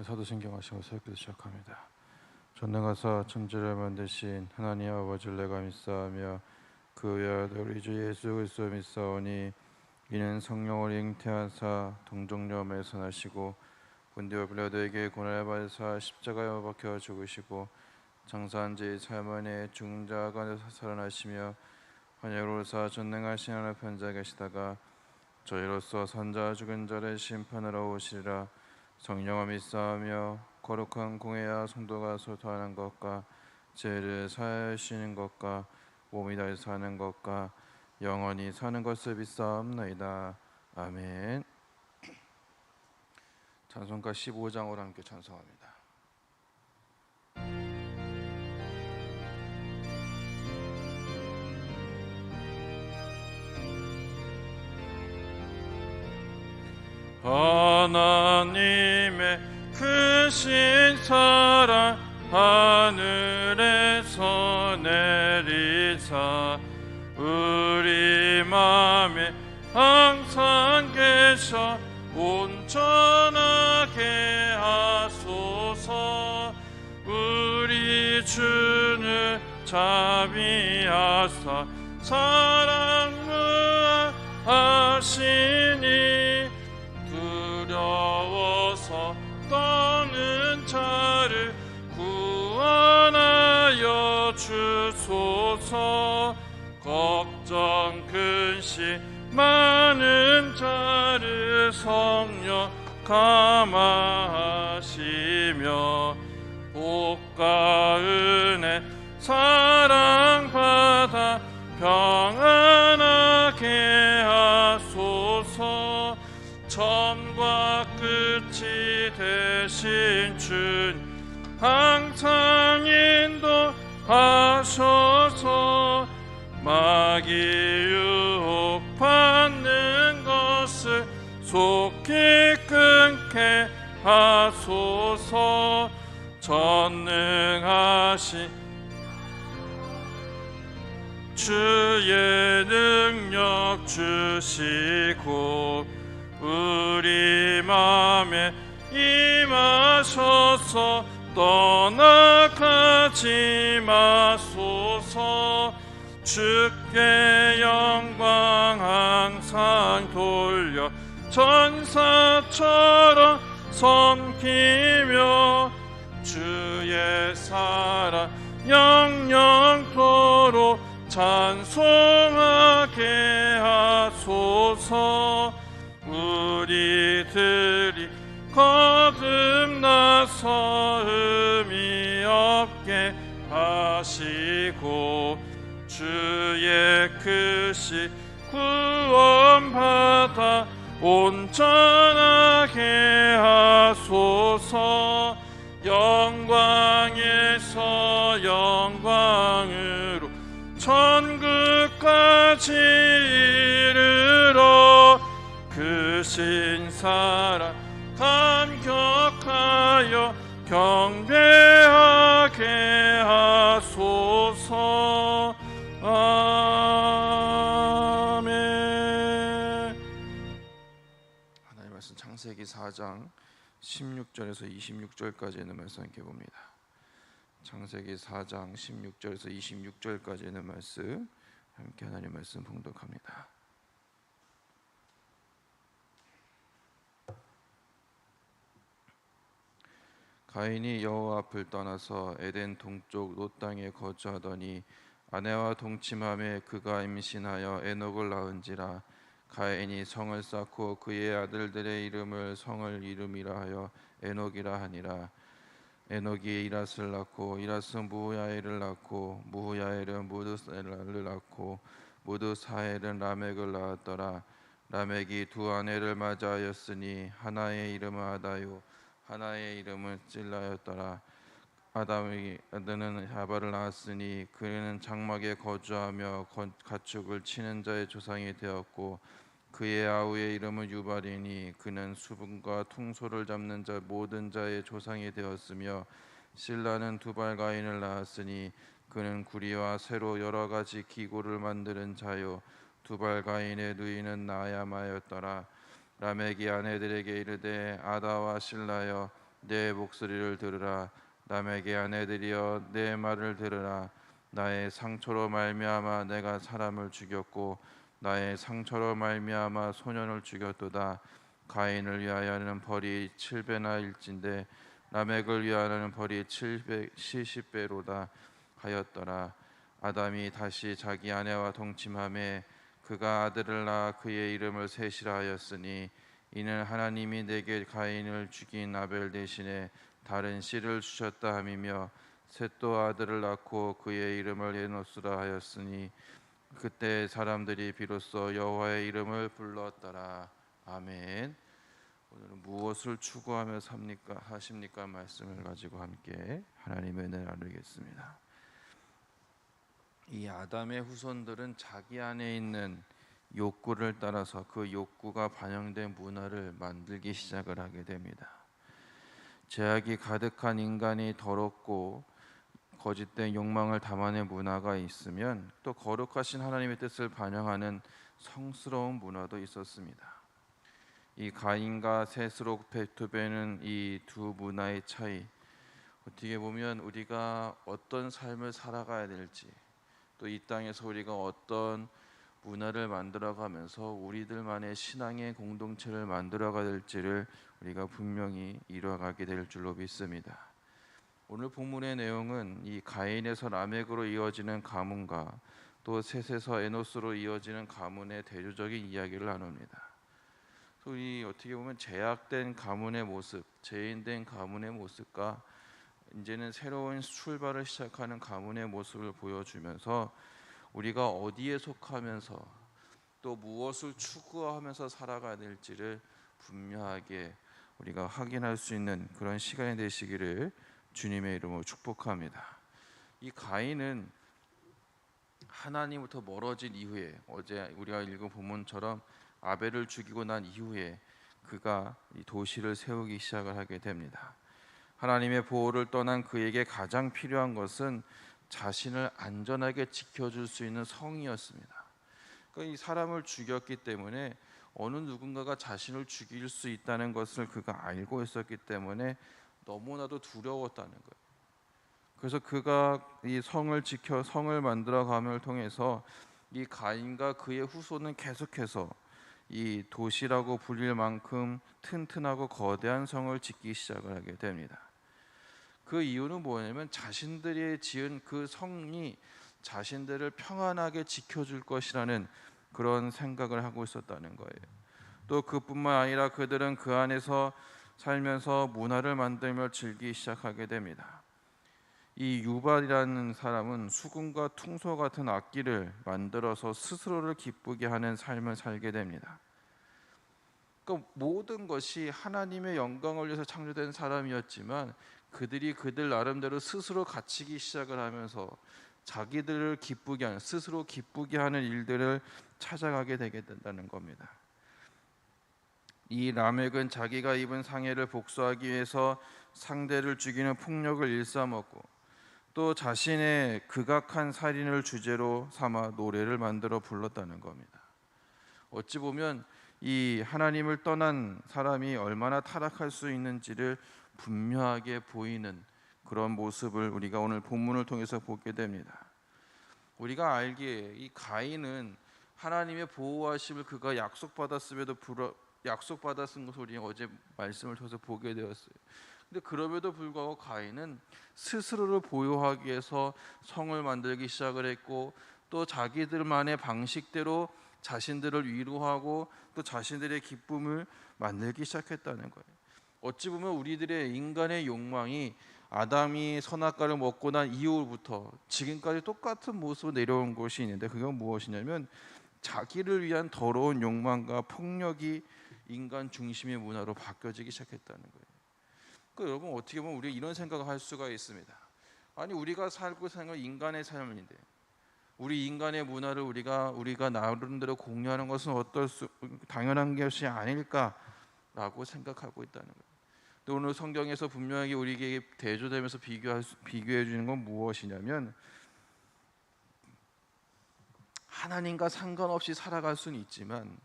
사도신경 하시고 새롭게 시작합니다. 전능하사 천지를 만드신 하나님 아버지를 내가 믿사하며 그 외아들 우리 주 예수 그리스도 믿사오니 이는 성령을 잉태하사 동정녀에 선하시고 본디오 빌라도에게 고난을 받으사 십자가에 못 박혀 죽으시고 장사한 지 사만에 죽은 자 가운데서 살아나시며 환영으로사 전능하신 하나님 편자 계시다가 저희로서 산자 죽은 자를 심판하러 오시리라 성령을 믿사하며 거룩한 공회와 성도가 소통하는 것과 죄를 사하시는 것과 몸이 다해 사는 것과 영원히 사는 것을 믿사옵나이다. 아멘. 찬송가 15장으로 함께 찬송합니다 하나님의 크신 사랑 하늘에서 내리사 우리 맘에 항상 계셔 온전하게 하소서. 우리 주는 자비하사 사랑 무하시니 자를 구원하여 주소서. 걱정 근심 많은 자를 성령 감화하시며 복과 은혜 사랑받아 평안 항상 인도하셔서 마귀 유혹받는 것을 속히 끊게 하소서. 전능하신 주의 능력 주시고 우리 맘에 임하셔서 떠나가지 마소서. 주께 영광 항상 돌려 전사처럼 섬기며 주의 사랑 영영토록 찬송하게 하소서. 거듭나 서 의미 없게 하시고 주의 크시 구원받아 온전하게 하소서. 영광에서 영광으로 천국까지 이르러 그 신사랑 감격 하여 경배하게 하소서. 아멘. 하나님 말씀 창세기 4장 16절에서 26절까지 있는 말씀 함께 봅니다. 창세기 4장 16절에서 26절까지 있는 말씀 함께 하나님 말씀 봉독합니다 가인이 여호와 앞을 떠나서 에덴 동쪽 롯 땅에 거주하더니 아내와 동침함에 그가 임신하여 에녹을 낳은지라 가인이 성을 쌓고 그의 아들들의 이름을 성을 이름이라 하여 에녹이라 하니라. 에녹이 이랏을 낳고 이랏은 무후야엘을 낳고 무후야엘은 무드셀라를 낳고 무드사엘은 라멕을 낳았더라. 라멕이 두 아내를 맞이하였으니 하나의 이름은 아다요 하나의 이름은 찔라였더라. 아담의 아들은 하바를 낳았으니 그는 장막에 거주하며 가축을 치는 자의 조상이 되었고 그의 아우의 이름은 유발이니 그는 수분과 퉁소를 잡는 자 모든 자의 조상이 되었으며 신라는 두발 가인을 낳았으니 그는 구리와 새로 여러 가지 기구를 만드는 자요 두발 가인의 누이는 나야마였더라 라멕이 아내들에게 이르되 아다와 신라여 내 목소리를 들으라. 남에게 아내들이여 내 말을 들으라. 나의 상처로 말미암아 내가 사람을 죽였고 나의 상처로 말미암아 소년을 죽였도다. 가인을 위하여는 벌이 7배나 일진데 라멕을 위하여는 벌이 700 70배로다 하였더라. 아담이 다시 자기 아내와 동침함에 그가 아들을 낳아 그의 이름을 셋이라 하였으니 이는 하나님이 내게 가인을 죽인 아벨 대신에 다른 씨를 주셨다 함이며 셋도 아들을 낳고 그의 이름을 에노스라 하였으니 그때 사람들이 비로소 여호와의 이름을 불렀더라 아멘. 오늘은 무엇을 추구하며 삽니까 하십니까 말씀을 가지고 함께 하나님의 은혜를 나누겠습니다. 이 아담의 후손들은 자기 안에 있는 욕구를 따라서 그 욕구가 반영된 문화를 만들기 시작을 하게 됩니다. 죄악이 가득한 인간이 더럽고 거짓된 욕망을 담아낸 문화가 있으면 또 거룩하신 하나님의 뜻을 반영하는 성스러운 문화도 있었습니다. 이 가인과 셋으로 베토벤은 이 두 문화의 차이 어떻게 보면 우리가 어떤 삶을 살아가야 될지 또 이 땅에서 우리가 어떤 문화를 만들어가면서 우리들만의 신앙의 공동체를 만들어가야 될지를 우리가 분명히 이뤄가게 될 줄로 믿습니다. 오늘 본문의 내용은 이 가인에서 라멕으로 이어지는 가문과 또 셋에서 에노스로 이어지는 가문의 대조적인 이야기를 나눕니다. 우리 어떻게 보면 제약된 가문의 모습, 죄인된 가문의 모습과 이제는 새로운 출발을 시작하는 가문의 모습을 보여주면서 우리가 어디에 속하면서 또 무엇을 추구하면서 살아가야 될지를 분명하게 우리가 확인할 수 있는 그런 시간이 되시기를 주님의 이름으로 축복합니다. 이 가인은 하나님부터 멀어진 이후에 어제 우리가 읽은 본문처럼 아벨을 죽이고 난 이후에 그가 이 도시를 세우기 시작을 하게 됩니다. 하나님의 보호를 떠난 그에게 가장 필요한 것은 자신을 안전하게 지켜줄 수 있는 성이었습니다. 그러니까 이 사람을 죽였기 때문에 어느 누군가가 자신을 죽일 수 있다는 것을 그가 알고 있었기 때문에 너무나도 두려웠다는 거예요. 그래서 그가 이 성을 지켜 성을 만들어 감을 통해서 이 가인과 그의 후손은 계속해서 이 도시라고 불릴 만큼 튼튼하고 거대한 성을 짓기 시작을 하게 됩니다. 그 이유는 뭐냐면 자신들이 지은 그 성이 자신들을 평안하게 지켜줄 것이라는 그런 생각을 하고 있었다는 거예요. 또 그뿐만 아니라 그들은 그 안에서 살면서 문화를 만들며 즐기기 시작하게 됩니다. 이 유발이라는 사람은 수금과 퉁소 같은 악기를 만들어서 스스로를 기쁘게 하는 삶을 살게 됩니다. 그러니까 모든 것이 하나님의 영광을 위해서 창조된 사람이었지만 그들이 그들 나름대로 스스로 갇히기 시작을 하면서 자기들을 기쁘게 하는 스스로 기쁘게 하는 일들을 찾아가게 되게 된다는 겁니다. 이 라멕은 자기가 입은 상해를 복수하기 위해서 상대를 죽이는 폭력을 일삼았고 또 자신의 극악한 살인을 주제로 삼아 노래를 만들어 불렀다는 겁니다. 어찌 보면 이 하나님을 떠난 사람이 얼마나 타락할 수 있는지를 분명하게 보이는 그런 모습을 우리가 오늘 본문을 통해서 보게 됩니다. 우리가 알기에 이 가인은 하나님의 보호하심을 그가 약속받았음에도 불어 약속받았은 것을 우리 어제 말씀을 통해서 보게 되었어요. 근데 그럼에도 불구하고 가인은 스스로를 보호하기 위해서 성을 만들기 시작을 했고 또 자기들만의 방식대로 자신들을 위로하고 또 자신들의 기쁨을 만들기 시작했다는 거예요. 어찌 보면 우리들의 인간의 욕망이 아담이 선악과를 먹고 난 이후부터 지금까지 똑같은 모습으로 내려온 것이 있는데 그건 무엇이냐면 자기를 위한 더러운 욕망과 폭력이 인간 중심의 문화로 바뀌어지기 시작했다는 거예요. 그 여러분 어떻게 보면 우리 이런 생각을 할 수가 있습니다. 아니 우리가 살고 사는 인간의 삶인데 우리 인간의 문화를 우리가 우리가 나름대로 공유하는 것은 어떨 수 당연한 것이 아닐까 라고 생각하고 있다는 거예요. 또 오늘 성경에서 분명하게 우리에게 대조되면서 비교할 수, 비교해 주는 건 무엇이냐면 하나님과 상관없이 살아갈 수는 있지만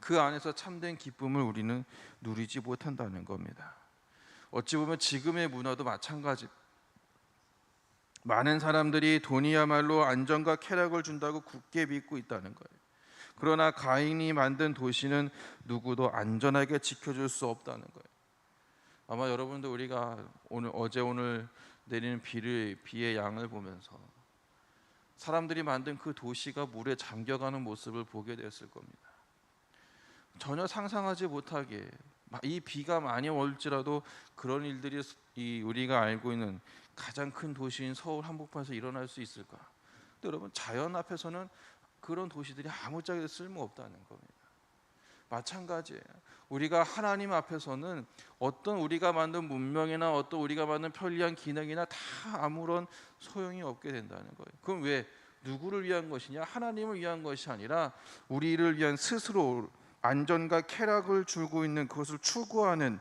그 안에서 참된 기쁨을 우리는 누리지 못한다는 겁니다. 어찌 보면 지금의 문화도 마찬가지. 많은 사람들이 돈이야말로 안정과 쾌락을 준다고 굳게 믿고 있다는 거예요. 그러나 가인이 만든 도시는 누구도 안전하게 지켜줄 수 없다는 거예요. 아마 여러분도 우리가 오늘 어제 오늘 내리는 비를 비의 양을 보면서 사람들이 만든 그 도시가 물에 잠겨가는 모습을 보게 되었을 겁니다. 전혀 상상하지 못하게 이 비가 많이 올지라도 그런 일들이 이 우리가 알고 있는 가장 큰 도시인 서울 한복판에서 일어날 수 있을까? 여러분 자연 앞에서는 그런 도시들이 아무짝에도 쓸모 없다는 겁니다. 마찬가지예요. 우리가 하나님 앞에서는 어떤 우리가 만든 문명이나 어떤 우리가 만든 편리한 기능이나 다 아무런 소용이 없게 된다는 거예요. 그럼 왜 누구를 위한 것이냐? 하나님을 위한 것이 아니라 우리를 위한 스스로 안전과 쾌락을 주고 있는 그것을 추구하는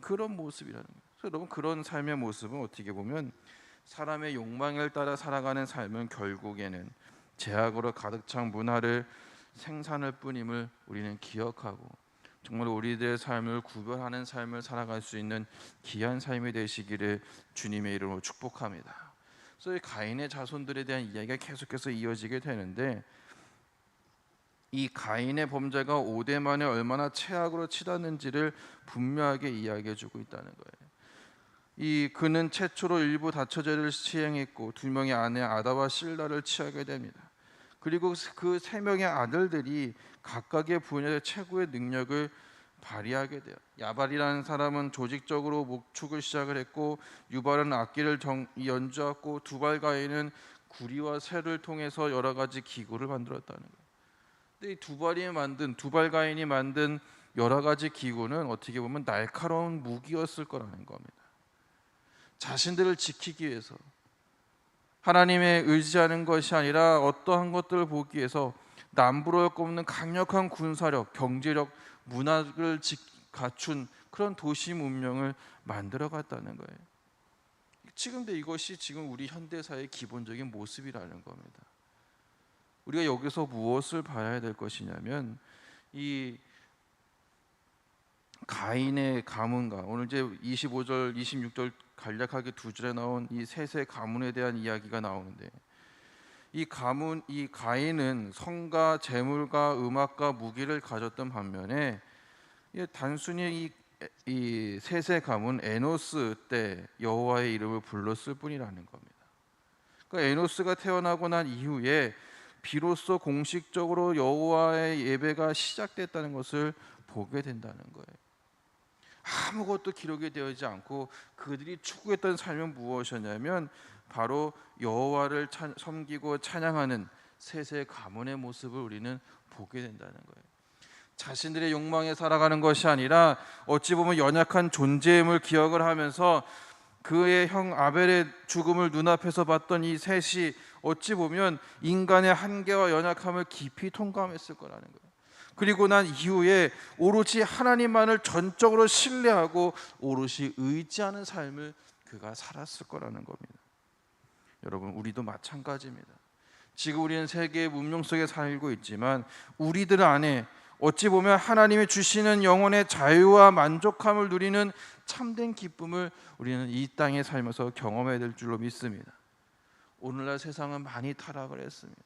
그런 모습이라는 거예요. 여러분 그런 삶의 모습은 어떻게 보면 사람의 욕망을 따라 살아가는 삶은 결국에는 제약으로 가득 찬 문화를 생산할 뿐임을 우리는 기억하고 정말 우리들의 삶을 구별하는 삶을 살아갈 수 있는 귀한 삶이 되시기를 주님의 이름으로 축복합니다. 그래서 이 가인의 자손들에 대한 이야기가 계속해서 이어지게 되는데 이 가인의 범죄가 5대 만에 얼마나 최악으로 치닫는지를 분명하게 이야기해 주고 있다는 거예요. 이 그는 최초로 일부 다처제를 시행했고 두 명의 아내 아다와 실라를 취하게 됩니다. 그리고 그 세 명의 아들들이 각각의 분야의 최고의 능력을 발휘하게 돼요. 야발이라는 사람은 조직적으로 목축을 시작을 했고 유발은 악기를 정, 연주하고 두발가인은 구리와 쇠를 통해서 여러 가지 기구를 만들었다는 거예요. 근데 이 두발이 만든 두발가인이 만든 여러 가지 기구는 어떻게 보면 날카로운 무기였을 거라는 겁니다. 자신들을 지키기 위해서 하나님의 의지하는 것이 아니라 어떠한 것들을 보기 위해서 남부러울 것 없는 강력한 군사력, 경제력, 문화를 갖춘 그런 도시 문명을 만들어 갔다는 거예요. 지금도 이것이 지금 우리 현대사의 기본적인 모습이라는 겁니다. 우리가 여기서 무엇을 봐야 될 것이냐면 이 가인의 가문과 오늘 이제 25절, 26절 간략하게 두 줄에 나온 이 셋의 가문에 대한 이야기가 나오는데 이 가문 이 가인은 성과 재물과 음악과 무기를 가졌던 반면에 단순히 이, 이 셋의 가문 에노스 때 여호와의 이름을 불렀을 뿐이라는 겁니다. 그러니까 에노스가 태어나고 난 이후에 비로소 공식적으로 여호와의 예배가 시작됐다는 것을 보게 된다는 거예요. 아무것도 기록이 되어있지 않고 그들이 추구했던 삶은 무엇이었냐면 바로 여호와를 섬기고 찬양하는 셋의 가문의 모습을 우리는 보게 된다는 거예요. 자신들의 욕망에 살아가는 것이 아니라 어찌 보면 연약한 존재임을 기억을 하면서 그의 형 아벨의 죽음을 눈앞에서 봤던 이 셋이 어찌 보면 인간의 한계와 연약함을 깊이 통감했을 거라는 거예요. 그리고 난 이후에 오로지 하나님만을 전적으로 신뢰하고 오롯이 의지하는 삶을 그가 살았을 거라는 겁니다. 여러분, 우리도 마찬가지입니다. 지금 우리는 세계의 문명 속에 살고 있지만 우리들 안에 어찌 보면 하나님이 주시는 영혼의 자유와 만족함을 누리는 참된 기쁨을 우리는 이 땅에 살면서 경험해야 될 줄로 믿습니다. 오늘날 세상은 많이 타락을 했습니다.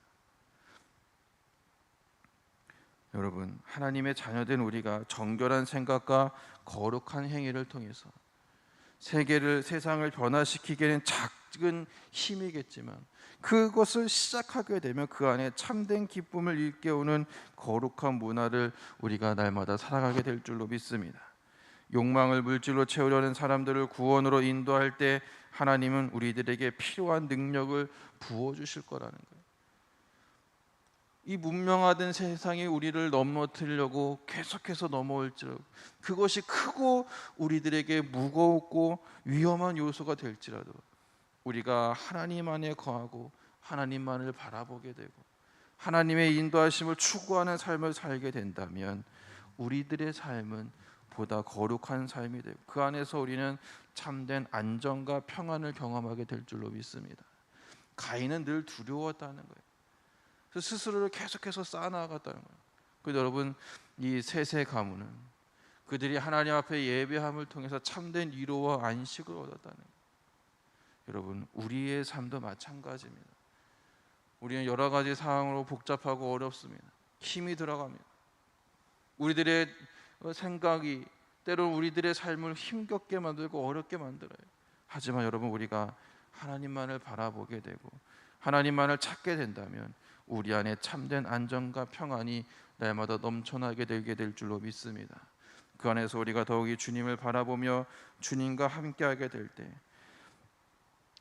여러분, 하나님의 자녀된 우리가 정결한 생각과 거룩한 행위를 통해서 세계를 세상을 변화시키기에는 작은 힘이겠지만 그것을 시작하게 되면 그 안에 참된 기쁨을 일깨우는 거룩한 문화를 우리가 날마다 살아가게 될 줄로 믿습니다. 욕망을 물질로 채우려는 사람들을 구원으로 인도할 때 하나님은 우리들에게 필요한 능력을 부어 주실 거라는 거예요. 이 문명화된 세상에 우리를 넘어뜨리려고 계속해서 넘어올지라도 그것이 크고 우리들에게 무겁고 위험한 요소가 될지라도 우리가 하나님 안에 거하고 하나님만을 바라보게 되고 하나님의 인도하심을 추구하는 삶을 살게 된다면 우리들의 삶은 보다 거룩한 삶이 되고 그 안에서 우리는 참된 안정과 평안을 경험하게 될 줄로 믿습니다. 가인은 늘 두려웠다는 거예요. 스스로를 계속해서 쌓아나갔다는 거예요. 그 여러분 이 셋의 가문은 그들이 하나님 앞에 예배함을 통해서 참된 위로와 안식을 얻었다는 거예요. 여러분, 우리의 삶도 마찬가지입니다. 우리는 여러 가지 상황으로 복잡하고 어렵습니다. 힘이 들어갑니다. 우리들의 생각이 때로 우리들의 삶을 힘겹게 만들고 어렵게 만들어요. 하지만 여러분 우리가 하나님만을 바라보게 되고 하나님만을 찾게 된다면 우리 안에 참된 안정과 평안이 날마다 넘쳐나게 되게 될 줄로 믿습니다. 그 안에서 우리가 더욱이 주님을 바라보며 주님과 함께하게 될 때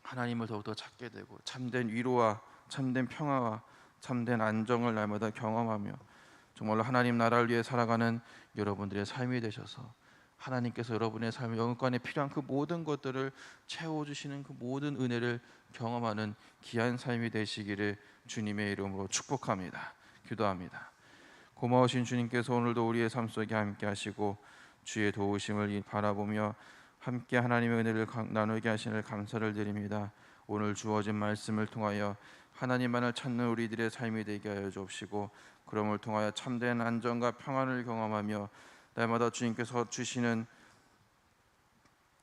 하나님을 더욱더 찾게 되고 참된 위로와 참된 평화와 참된 안정을 날마다 경험하며 정말로 하나님 나라를 위해 살아가는 여러분들의 삶이 되셔서 하나님께서 여러분의 삶 영혼관에 필요한 그 모든 것들을 채워 주시는 그 모든 은혜를 경험하는 귀한 삶이 되시기를 주님의 이름으로 축복합니다. 기도합니다. 고마우신 주님께서 오늘도 우리의 삶 속에 함께 하시고 주의 도우심을 바라보며 함께 하나님의 은혜를 나누게 하시는 감사를 드립니다. 오늘 주어진 말씀을 통하여 하나님만을 찾는 우리들의 삶이 되게 하여 주옵시고 그럼을 통하여 참된 안정과 평안을 경험하며 날마다 주님께서 주시는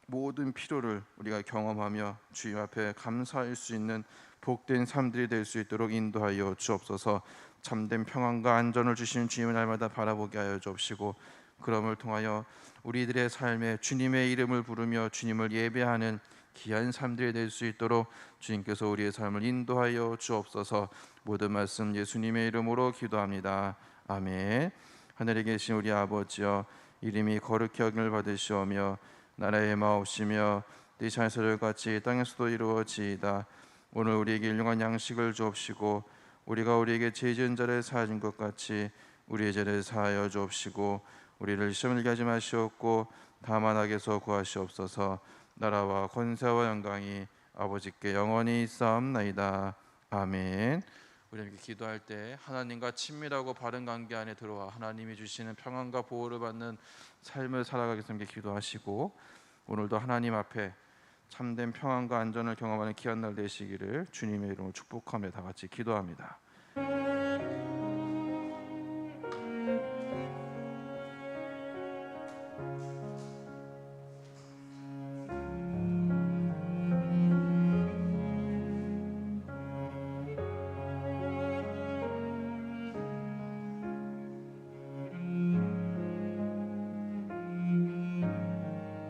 모든 필요를 우리가 경험하며 주님 앞에 감사할 수 있는 복된 삶들이 될 수 있도록 인도하여 주옵소서. 참된 평안과 안전을 주시는 주님을 날마다 바라보게 하여 주옵시고 그럼을 통하여 우리들의 삶에 주님의 이름을 부르며 주님을 예배하는 귀한 삶들이 될 수 있도록 주님께서 우리의 삶을 인도하여 주옵소서. 모든 말씀 예수님의 이름으로 기도합니다. 아멘. 하늘에 계신 우리 아버지여 이름이 거룩히 여김을 받으시오며 나라의 마옵시며 네 하늘에서 같이 땅에서도 이루어지이다. 오늘 우리에게 일용한 양식을 주옵시고 우리가 우리에게 죄 지은 자를 사하준 것 같이 우리의 죄를 사하여 주옵시고 우리를 시험을 하지 마시옵고 다만 악에서 구하시옵소서 나라와 권세와 영광이 아버지께 영원히 있사옵나이다 아멘. 우리 이렇게 기도할 때 하나님과 친밀하고 바른 관계 안에 들어와 하나님이 주시는 평안과 보호를 받는 삶을 살아가겠습니다. 기도하시고 오늘도 하나님 앞에 참된 평안과 안전을 경험하는 귀한 날 되시기를 주님의 이름으로 축복하며 다 같이 기도합니다.